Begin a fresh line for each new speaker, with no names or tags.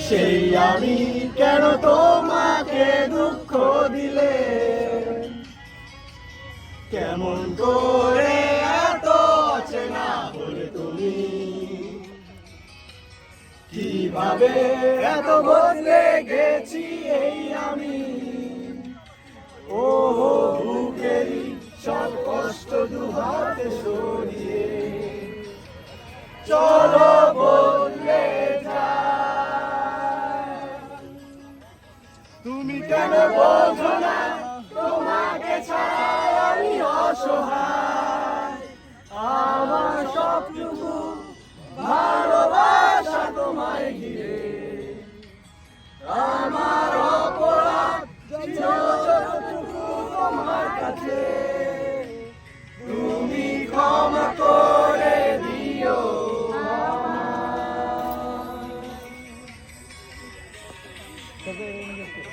সেই আমি কেন তোমাকে দুঃখ দিলে? কেমন করে এত চেনা বলে তুমি? কীভাবে এত বদলে গেছি এই আমি? ও বুকেরই সব কষ্ট দুহাতে সরিয়ে। চলো তুমি কেন বোঝো না? তোমাকে ছাড়া আমি অসহায়। আমার সবটুকু ভালোবাসা তোমায় ঘিরে। আমার অপরাধ তোমার কাছে। 風邪ですけど。